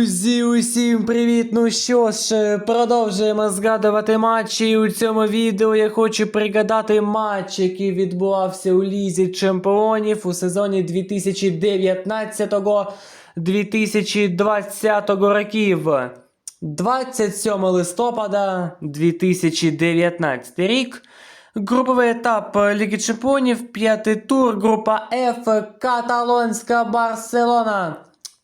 Друзі, усім привіт! Ну що ж, е, продовжуємо згадувати матчі. І у цьому відео я хочу пригадати матч, який відбувався у Лізі Чемпіонів у сезоні 2019-2020 років. 27 листопада 2019 рік. Груповий етап Ліги Чемпіонів, п'ятий тур, група F, Каталонська Барселона.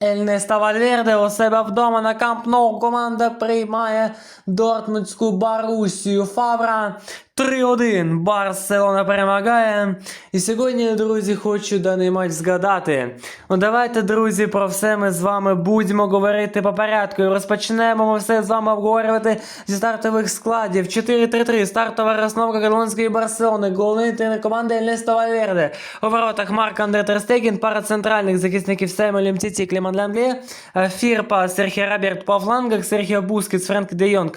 Ельнеста Вальверде у себе вдома на Камп Ноу команда приймає Дортмундську Барусію Фавра. 3-1 Барселона перемагає. І сьогодні, друзі, хочу даний матч згадати. Ну давайте, друзі, про все ми з вами будемо говорити по порядку. І розпочнемо ми все з вами обговорювати зі стартових складів. 4-3-3. Стартова розновка каталонської Барселони. Головний тренер команди Ельнесто Вальверде. У воротах Марк Андре Терстеген, пара центральних захисників Семель Мціці і Клеман Лямблє. Фірпа Серхіо Роберт по флангах, Серхіо Бускетс, Френк Де Йонг.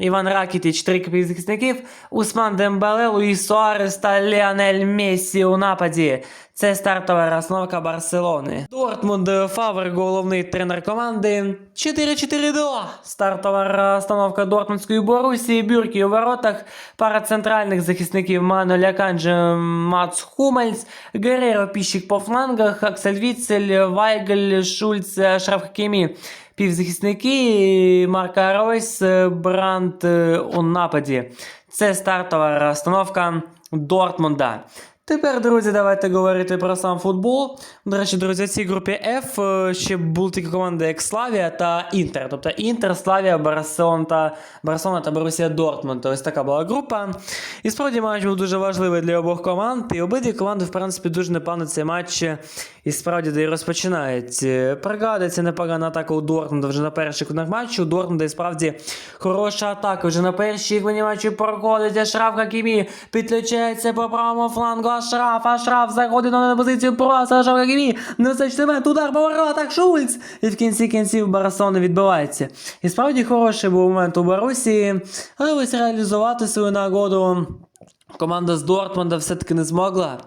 Іван Ракітіч, три півзахисників, Усман Дембеле, Луїс Суарес та Ліанель Мессі у нападі. Це стартова розновка Барселони. Дортмунд Фавр, головний тренер команди. 4-4-2. Стартова розстановка Дортмундської Борусії, Бюркі у воротах, пара центральних захисників Мануель Аканджі, Мац Хумельс, Гереро Піщик по флангах, Аксель Віцель, Вайгель, Шульц, Шраф Хакімі. Півзахисники Марка Ройс, Бранд е, у нападі. Це стартова розстановка Дортмунда. Тепер, друзі, давайте говорити про сам футбол. До речі, друзі, в цій групі F е, ще були такі команди, як Славія та Інтер. Тобто Інтер, Славія, Барселона та Барселона та Борусія Дортмунд. Ось така була група. І справді матч був дуже важливий для обох команд. І обидві команди, в принципі, дуже непогано цей матч і справді де і розпочинають. Е, Пригадується непогана атака у Дортмунда вже на перших хвилинах матчу. У Дортмунда і справді хороша атака. Вже на першій хвилині матчу проходить Ашраф Хакімі. Підключається по правому флангу Ашраф. Ашраф заходить на позицію просто Ашраф Хакімі. Несечний момент, удар по воротах, Шульц. І в кінці кінців Барселона відбивається. І справді хороший був момент у Барусі. Але ось реалізувати свою нагоду команда з Дортмунда все-таки не змогла.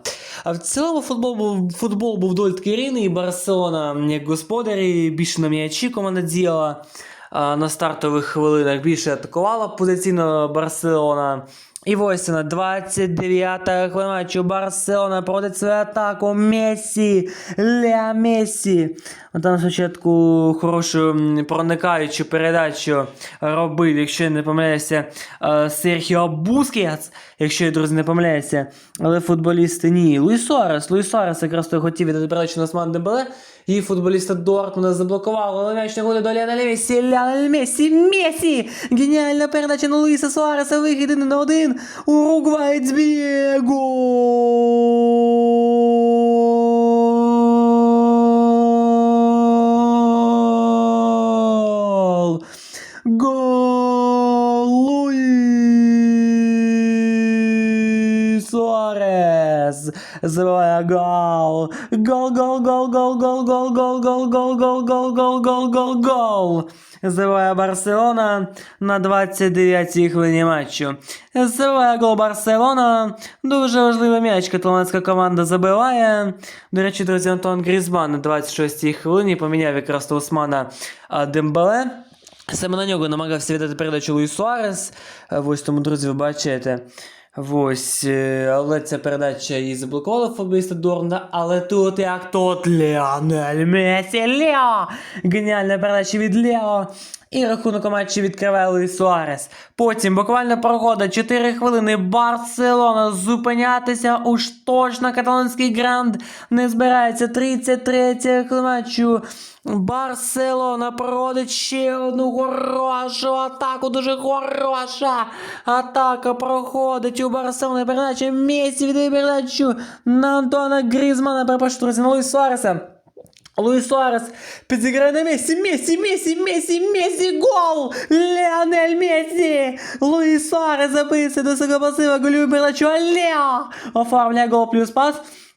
А в цілому футбол був, футбол був доволі таки і Барселона, як господарі, більше на м'ячі команда діяла на стартових хвилинах, більше атакувала позиційно Барселона. І ось на 29-та хвилина матчу Барселона проводить свою атаку Месі, Ля Месі. Там спочатку хорошу проникаючу передачу робив, якщо я не помиляюся, е, Серхіо Бускетс, якщо я, друзі, не помиляюся. Але футболісти ні. Луїс Суарес, Луїс Суарес якраз то хотів віддати передачу на Осман Дембеле. І футболіста Дортмунда заблокував, але м'яч не буде до Ліонеля Месі. Ліонель Месі, Месі! Геніальна передача на Луїса Суареса, вихід один на один. Уругвай Дьбего! Суарес! Забиває гол! Гол, гол, гол, гол, гол, гол, гол, гол, гол, гол, гол, гол, гол, гол, гол! Забиває Барселона на 29-й хвилині матчу. Забиває гол Барселона. Дуже важливий м'яч каталонська команда забиває. До речі, друзі, Антон Грізман на 26-й хвилині поміняв якраз то Османа а, Дембеле. Саме на нього намагався віддати передачу Луїс Суарес. Е, Ось тому, друзі, ви бачите. Ось, е, але ця передача її заблокувала футболіста Дорна, але тут як тут Леонель Месі, Лео! Геніальна передача від Лео. І рахунок у матчі відкриває Луїс Суарес. Потім буквально проходить 4 хвилини. Барселона зупинятися уж точно каталонський гранд не збирається. 33 матчу. Барселона проводить ще одну хорошу атаку. Дуже хороша атака проходить у Барселони. Передача Месі віддає передачу на Антона Грізмана. Перепрошую, друзі, на Луїс Суареса. Луїс Суарес підіграє на Месі, Месі, Месі, Месі, Месі, гол! Леонель Месі! Луїс Суарес забився до свого пасива, голює передачу, а Лео оформляє гол плюс пас.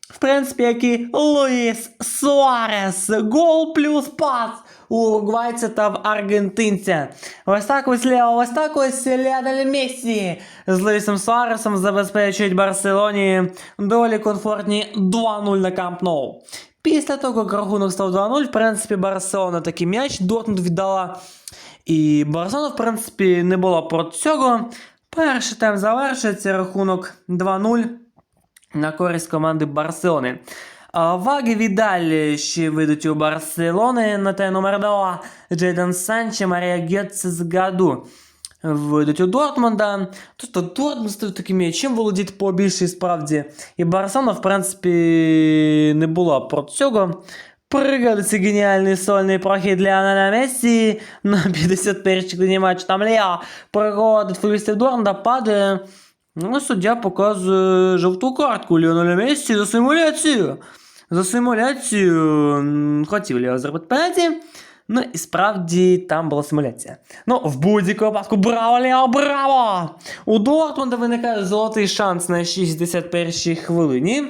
В принципі, як і Луїс Суарес. Гол плюс пас у уругвайця та в аргентинця. Ось так ось Лео, ось так ось Леонель Мессі з Луїсом Суаресом забезпечують Барселоні доволі комфортні 2-0 на Камп Ноу. Після того, як рахунок став 2-0, в принципі, Барселона такий м'яч Дортмунд віддала. І Барселона, в принципі, не була проти цього. Перший тайм завершується рахунок 2-0 на користь команди Барселони. Ваги Відаль ще вийдуть у Барселони на те номер 2. Джейден Санче, Марія Гетце з Гаду. Вийдуть у Дортмунда. Тобто Дортмунд став таким м'ячем володіти побільше справді. І Барселона, в принципі, не була проти цього. Пригодиться геніальний сольний прохід для Анана Мессі на 51-й хвилині матчу. Там Лео проводить футболістів Дортмунда, падає. Ну, суддя показує жовту картку Ліоналю Мессі за симуляцію. За симуляцію хотів Лео зробити пенальті. Ну і справді там була симуляція. Ну, в будь-якому випадку, браво, Лео, браво! У Дортмунда виникає золотий шанс на 61-й хвилині.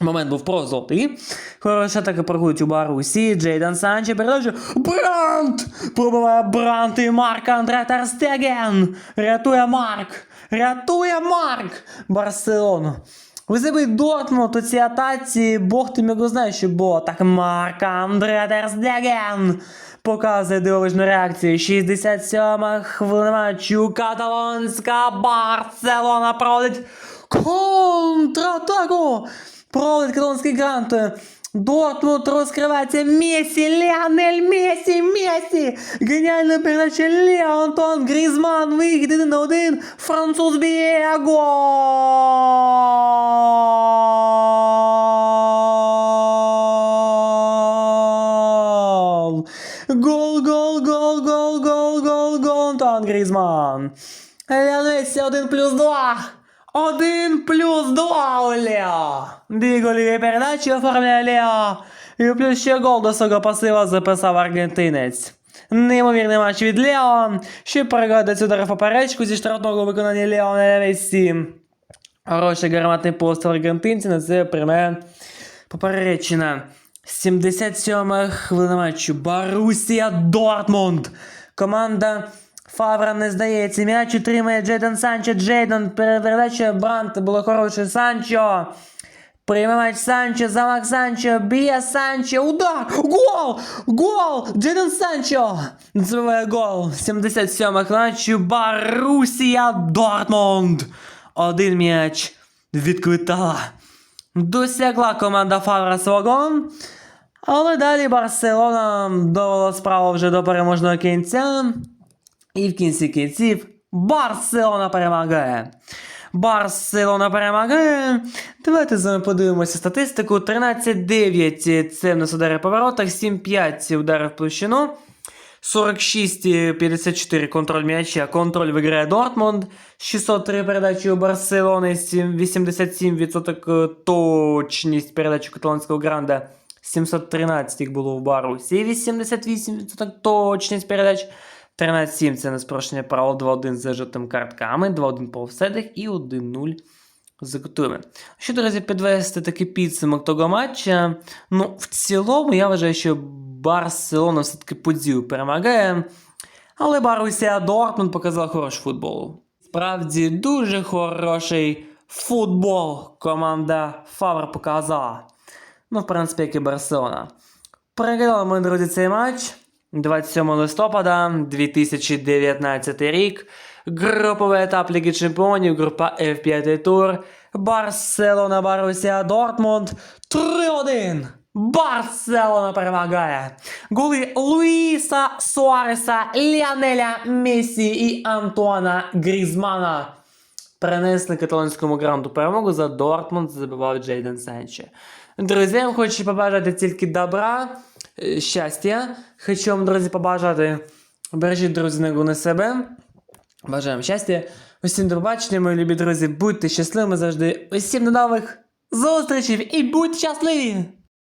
Момент був про золотий. Хороша атака проходить у Барусі. Джейдан Санче передача. Брант! Пробиває Брант і Марк Андре Терстеген. Рятує Марк. Рятує Марк. Барселону. Ви забий Дортмунд у цій атаці, Бог тим його знає, що бо Так Марк Андре Терстеген показує дивовижну реакцію. 67 хвилина матчу. Каталонська Барселона проводить контратаку. Проводить каталонський грант. Дортмунд розкривається Месі, Леонель Месі, Месі. Геніальна передача Лео Антон Грізман. Вихід один на один. Француз б'є гол. Гол, гол, гол, гол, гол, гол, гол. Антон Грізман. Леонель Месі 1 плюс 2. Один плюс два у Лео. Дві голіві передачі оформляє Лео. І плюс ще гол до свого пасива записав аргентинець. Неймовірний матч від Лео. Ще перегадається удар поперечку зі штрафного виконання Лео на Мессі. Хороший гарматний постріл аргентинця на це пряме поперечина. 77 хвилина матчу. Барусія Дортмунд. Команда Фавра не здається. М'яч утримує Джейден Санчо. Джейден передача Брант було хороше. Санчо. Прийме матч Санчо, замах Санчо, б'є Санчо, удар, гол, гол, Джейден Санчо, забиває гол, 77 матчу, Барусія Дортмунд, один м'яч відквитала, досягла команда Фавра свого, але далі Барселона довела справу вже до переможного кінця, і в кінці кінців Барселона перемагає. Барселона перемагає. Давайте з вами подивимося статистику. 13-9 це в нас удари по воротах, 7-5 удари в площину. 46-54 контроль м'яча. Контроль виграє Дортмунд. 603 передачі у Барселони, 87% точність передачі каталонського гранда. 713 їх було в Барусі. 88% точність передач. 13-7 це неспрощення правил 2-1 за жовтими картками, 2-1 по офсайдах і 1-0 за кутами. Що, друзі, підвести такий підсумок того матча. Ну, в цілому, я вважаю, що Барселона все-таки поділ перемагає. Але Барусія Дортмунд показала хороший футбол. Справді дуже хороший футбол команда Фавр показала. Ну, в принципі, як і Барселона. Переглядали ми, друзі, цей матч. 27 листопада 2019 рік. Груповий етап Ліги Чемпіонів, група F5 тур. Барселона, Барусія, Дортмунд. 3-1. Барселона перемагає. Голи Луїса Суареса, Ліанеля Месі і Антуана Грізмана принесли каталонському гранду перемогу за Дортмунд, забивав Джейден Санче. Друзі, я хочу побажати тільки добра, е, щастя. Хочу вам, друзі, побажати. Бережіть, друзі, на себе. Бажаємо щастя. Усім до побачення, мої любі друзі. Будьте щасливими завжди. Усім до нових зустрічей і будьте щасливі!